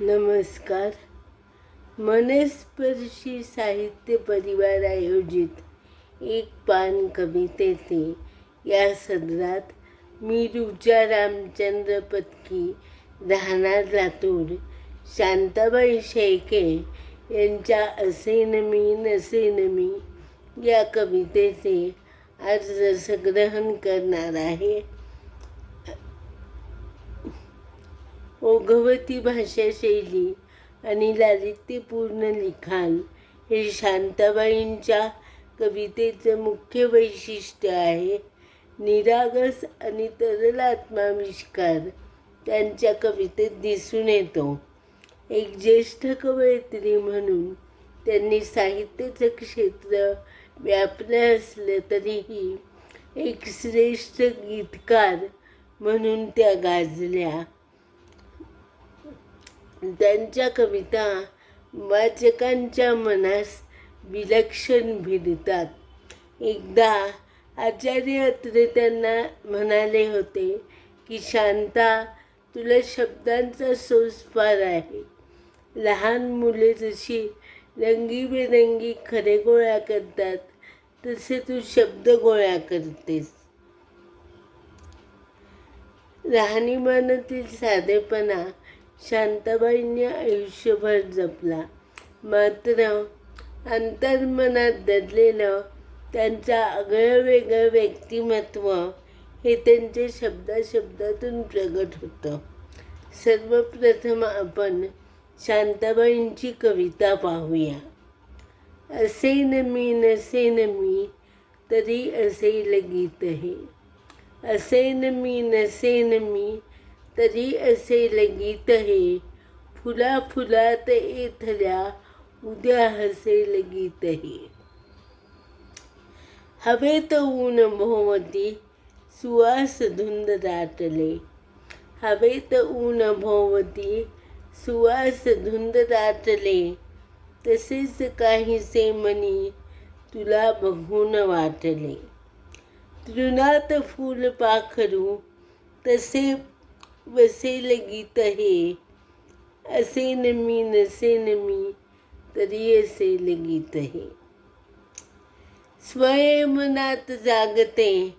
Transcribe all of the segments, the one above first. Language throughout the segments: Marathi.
नमस्कार. मनस्पर्शी साहित्य परिवार आयोजित एक पान कवितेचे या सदरात मी रुचा रामचंद्र पत्की राहणार लातूर. शांताबाई शेळके यांच्या असे नमी मी नसे नमी या कवितेचे आज रसग्रहण करणार आहे. ओघवती भाषाशैली आणि लालित्यपूर्ण लिखाण हे शांताबाईंच्या कवितेचं मुख्य वैशिष्ट्य आहे. निरागस आणि तरल आत्माविष्कार त्यांच्या कवितेत दिसून येतो. एक ज्येष्ठ कवयित्री म्हणून त्यांनी साहित्याचं क्षेत्र व्यापलं असलं तरीही एक श्रेष्ठ गीतकार म्हणून त्या गाजल्या. त्यांच्या कविता वाचकांच्या मनास विलक्षण भिडतात. एकदा आचार्य अत्रे त्यांना म्हणाले होते की शांता तुला शब्दांचा सोसपार आहे. लहान मुले जशी रंगीबेरंगी खरे गोळा करतात तसे तू शब्द गोळा करतेस. राहणीमानातील साधेपणा शांताबाईंनी आयुष्यभर जपला. मात्र अंतर्मनात दडलेलं त्यांचं आगळं वेगळं व्यक्तिमत्व हे त्यांच्या शब्दाशब्दातून प्रगट होतं. सर्वप्रथम आपण शांताबाईंची कविता पाहूया. असे न मी नसे न मी तरी असेल लगीत हे असे न मी नसे न मी तरी असे गीत हे. फुला फुलात येथल्या उद्या हसे लगीत हे. हवेत ऊन भोवती सुवास धुंद दाटले. हवेत ऊन भोवती सुवास धुंद दाटले. तसेच काहीसे मनी तुला बघून वाटले. तृणात फूल पाखरू तसे वसेल गीत हे असे न मी नसे न मी तरी असेल गीत हे स्वयंमनात जागते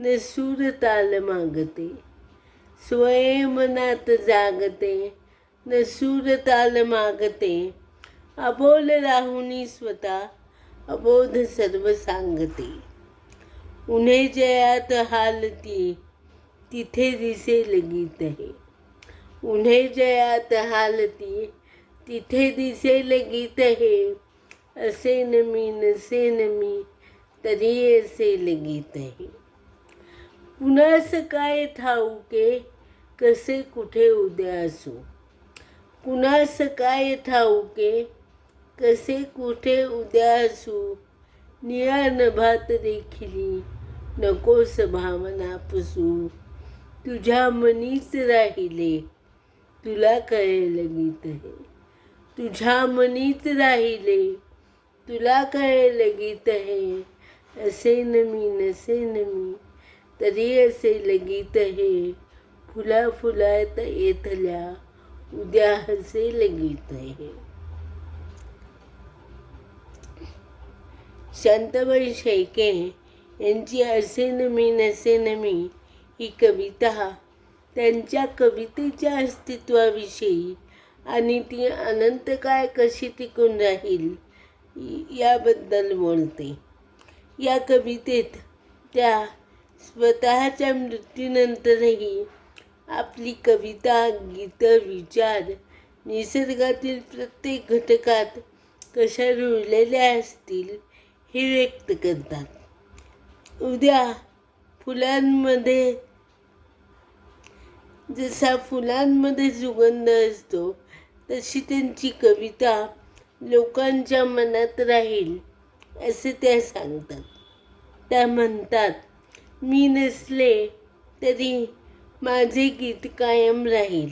न सूर ताल मागते. स्वयंमनात जागते न सूर ताल मागते. अबोल राहुनी स्वतः अबोध सर्व सांगते. उन्हे जयात हालती तिथे दिसे गीत हे उन्हे जयात हालती तिथे दिसे गीत हे असे न मी नसे न मी तरी असेल गीत आहे पुन्हा काय ठाऊके कसे कुठे उद्या असू? पुन्हा काय ठाऊके कसे कुठे उद्या असू? निळा नभात देखिली नकोस भावना पुसू. तुझ्या मनीच राहिले. तुला कळेल गीत हे तुझ्या मनीच राहिले. तुला कळेल गीत हे असे न मी नसे न मी तरी असे लगीत हे फुला फुलात येतल्या उद्या हसे लगीत हे शांताबाई शेळके यांची असे न मी नसे न मी ही कविता त्यांच्या कवितेच्या अस्तित्वाविषयी. आणि ती अनंत काय कशी टिकून राहील याबद्दल बोलते. या कवितेत त्या स्वतःच्या मृत्यूनंतरही आपली कविता गीतं विचार निसर्गातील प्रत्येक घटकात कशा रुळलेल्या असतील हे व्यक्त करतात. उद्या फुलांमध्ये जसा फुलांमध्ये सुगंध असतो तशी त्यांची कविता लोकांच्या मनात राहील असे त्या सांगतात. त्या म्हणतात मी नसले तरी माझे गीत कायम राहील.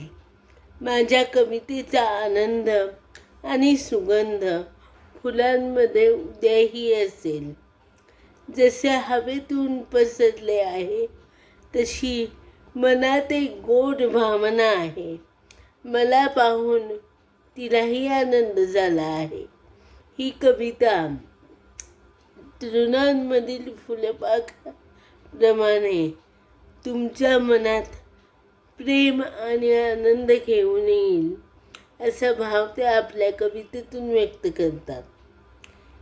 माझ्या कवितेचा आनंद आणि सुगंध फुलांमध्ये उद्याही असेल. जसे हवेतून पसरले आहे तशी मनात एक गोड भावना आहे. मला पाहून तिलाही आनंद झाला आहे. ही कविता तृणांमधील फुलपाखराप्रमाणे तुमच्या मनात प्रेम आणि आनंद घेऊन येईल असा भाव ते आपल्या कवितेतून व्यक्त करतात.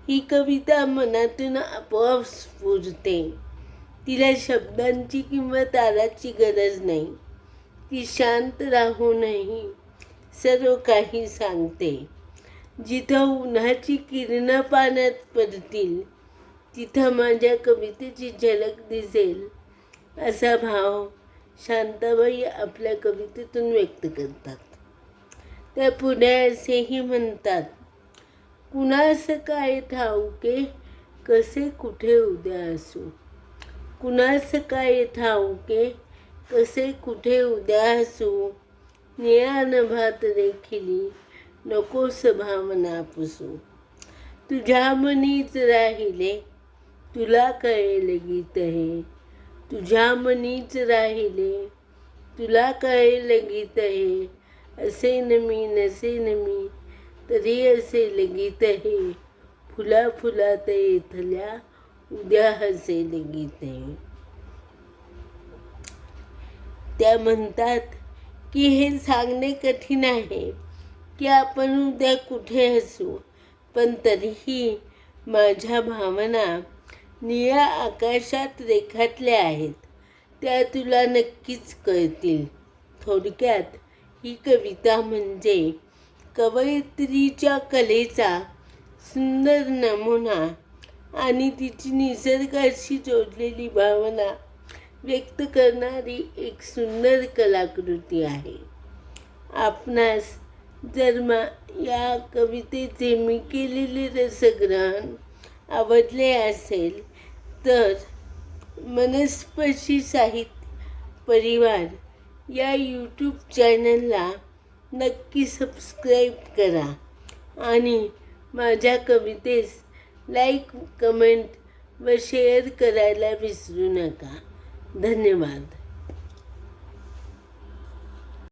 ही कविता मनातून आपोआप स्फुरते. तिला शब्दांची किंवा तालाची गरज नाही. ती शांत राहूनही सर्व काही सांगते. जिथं उन्हाची किरणं पाण्यात पडतील तिथं माझ्या कवितेची झलक दिसेल असा भाव शांताबाई आपल्या कवितेतून व्यक्त करतात. त्या पुढे असेही म्हणतात कुणास काय ठाऊके कसे कुठे उद्या असू? कुणास काय ठाऊके? कसे कुठे उद्या असू? निळ्या नभात देखिली नकोस भावना पुसू. तुझ्या मनीच राहिले तुला कळेल गीत हे. तुझ्या मनीच राहिले तुला कळेल गीत हे. असे न मी नसे न मी तरी असेल गीत हे. फुला फुलात येथल्या उद्या हसेल गीत हे त्या म्हणतात की हे सांगणे कठीण आहे की आपण उद्या कुठे असू पण तरीही माझ्या भावना निळ्या आकाशात रेखाटल्या आहेत. त्या तुला नक्कीच कळतील. थोडक्यात ही कविता म्हणजे कवयित्रीच्या कलेचा सुंदर नमुना आणि तिची निसर्गाशी जोडलेली भावना व्यक्त करणारी एक सुंदर कलाकृती आहे. आपणास जर मा या कवितेचे मी केलेले रसग्रहण आवडले असेल तर मनस्पर्शी साहित्य परिवार या यूट्यूब चॅनलला नक्की सबस्क्राईब करा आणि माझ्या कवितेस लाईक कमेंट व शेअर करायला विसरू नका. धन्यवाद.